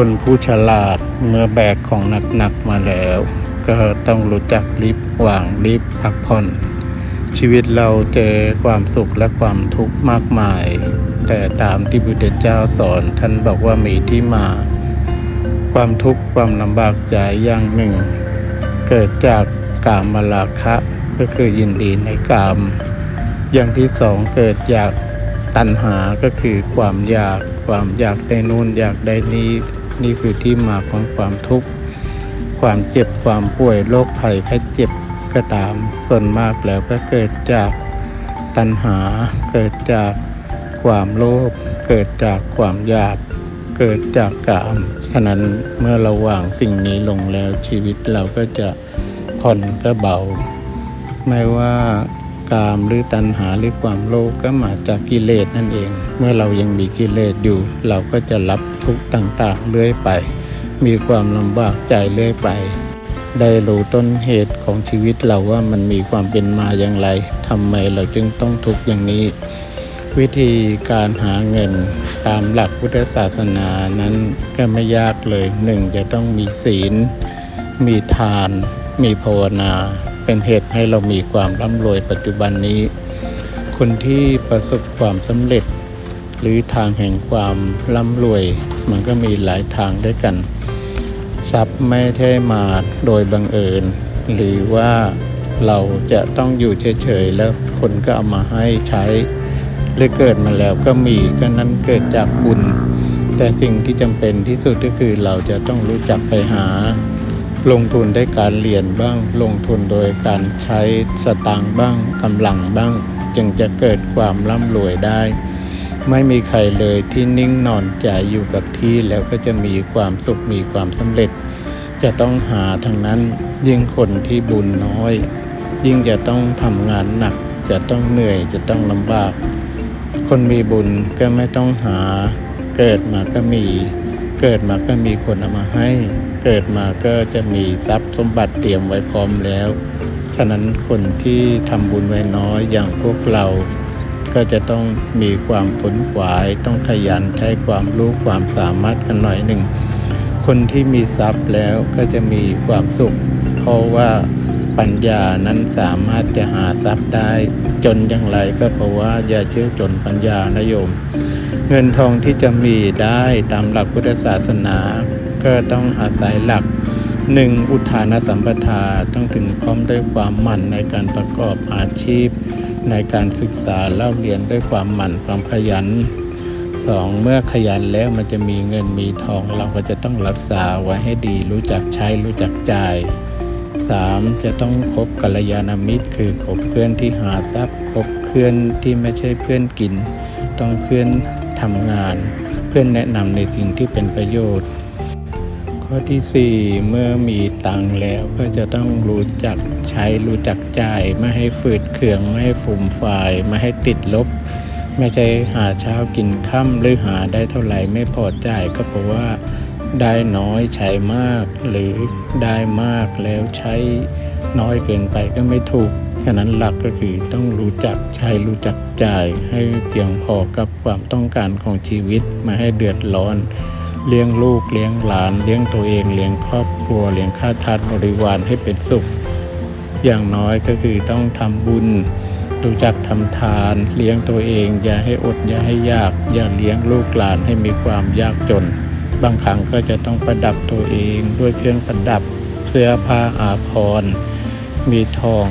คนผู้ฉลาดเมื่อแบกของหนักๆมาแล้ว ก็ต้องรู้จักรีบวางรีบพักผ่อน ชีวิตเราเจอความสุขและความทุกข์มากมาย แต่ตามที่พุทธเจ้าสอนท่านบอกว่ามีที่มา ความทุกข์ความลำบากใจอย่างหนึ่ง เกิดจากกามมาราคะก็คือยินดีในกาม อย่างที่สองเกิดจากตัณหาก็คือความอยากความอยากได้นู่นอยากได้นี้ นี่คือที่มาของความทุกข์ความเจ็บความป่วยโรคภัยแค่เจ็บก็ตามส่วนมากแล้วก็เกิดจากตัณหา เกิดจากความโลภเกิดจากความอยาก เกิดจากกามฉะนั้นเมื่อเราวางสิ่งนี้ลงแล้วชีวิตเราก็จะผ่อนก็เบา ไม่ว่า กามหรือตัณหาหรือความโลภก็มาจากกิเลสนั่นเอง เมื่อเรายังมีกิเลสอยู่ เราก็จะรับทุกข์ต่างๆเรื่อยไป มีความลำบากใจเรื่อยไป ได้รู้ต้นเหตุของชีวิตเราว่ามันมีความเป็นมาอย่างไรทำไมเราจึงต้องทุกข์อย่างนี้ วิธีการหาเงินตามหลักพุทธศาสนานั้นก็ไม่ยากเลยหนึ่งจะต้องมีศีล มีทาน มีภาวนา เป็นเหตุให้เรามีความร่ำรวยปัจจุบันนี้ คนที่ประสบความสำเร็จ หรือทางแห่งความร่ำรวย มันก็มีหลายทางด้วยกัน ทรัพย์ไม่ได้มาโดยบังเอิญ หรือว่าเราจะต้องอยู่เฉยๆแล้วคนก็เอามาให้ใช้หรือเกิดมาแล้วก็มีก็นั้นเกิดจากบุญ แต่สิ่งที่จำเป็นที่สุดก็คือเราจะต้องรู้จักไปหา ลงทุนได้การเรียนบ้าง ลงทุนโดยการใช้สตางค์บ้างกำลังบ้าง จึงจะเกิดความร่ำรวยได้ ไม่มีใครเลยที่นิ่งนอนใจอยู่กับที่แล้วก็จะมีความสุขมีความสำเร็จ จะต้องหาทางนั้นยิ่งคนที่บุญน้อย ยิ่งจะต้องทำงานหนัก จะต้องเหนื่อยจะต้องลำบาก คนมีบุญก็ไม่ต้องหา เกิดมาก็มี เกิดมาก็มีคนเอามาให้ เกิดมาก็จะมีทรัพย์สมบัติเตรียมไว้พร้อมแล้ว ฉะนั้นคนที่ทำบุญไว้น้อยอย่างพวกเรา ก็จะต้องมีความผลขวาย ต้องขยันใช้ความรู้ความสามารถกันหน่อยหนึ่ง คนที่มีทรัพย์แล้วก็จะมีความสุข เพราะว่าปัญญานั้นสามารถจะหาทรัพย์ได้ จนอย่างไรก็เพราะว่าอย่าเชื่อจนปัญญานะโยม เงินทองที่จะมีได้ตามหลักพุทธศาสนา ก็ต้องอาศัยหลักหนึ่งอุทานสัมปทาต้องถึงพร้อมด้วยความหมั่นในการประกอบอาชีพ ในการศึกษาเล่าเรียนด้วยความหมั่นความขยันสองเมื่อขยันแล้วมันจะมีเงินมีทองเราก็จะต้องรักษาไว้ให้ดีรู้จักใช้รู้จักจ่ายสามจะต้องคบกัลยาณมิตร คือคบเพื่อนที่หาทรัพย์คบเพื่อนที่ไม่ใช่เพื่อนกิน ต้องเพื่อนทำงาน เพื่อนแนะนำในสิ่งที่เป็นประโยชน์ ข้อที่ 4 เมื่อมีตังค์แล้วก็จะต้องรู้จักใช้รู้จักจ่าย ไม่ให้ฝืดเคือง ไม่ให้ฟุ่มฟาย ไม่ให้ติดลบ ไม่ใช่หาเช้ากินค่ำหรือหาได้เท่าไหร่ไม่พอจ่ายก็เพราะว่าได้น้อยใช้มาก หรือได้มากแล้วใช้น้อยเกินไปก็ไม่ถูกฉะนั้นหลักก็คือต้องรู้จักใช้รู้จักจ่าย ให้เพียงพอกับความต้องการของชีวิตไมาให้เดือดร้อน เลี้ยงลูกเลี้ยงหลาน เลี้ยงตัวเองเลี้ยงครอบครัวเลี้ยงข้าทาสบริวารให้เป็นสุข อย่างน้อยก็คือต้องทำบุญรู้จักทำทาน เลี้ยงตัวเอง อย่าให้อดอย่าให้ยาก อย่าเลี้ยงลูกหลานให้มีความยากจน บางครั้งก็จะต้องประดับตัวเองด้วยเครื่องประดับเสื้อผ้าอาภรณ์มีทอง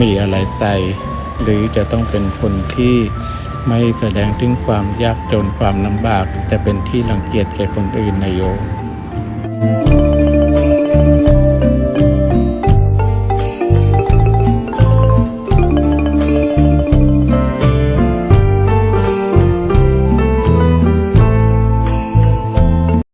มีอะไรใส่ หรือจะต้องเป็นคนที่ ไม่แสดงถึงความยากจนความลำบาก แต่เป็นที่รังเกียจแก่คนอื่นนายโยม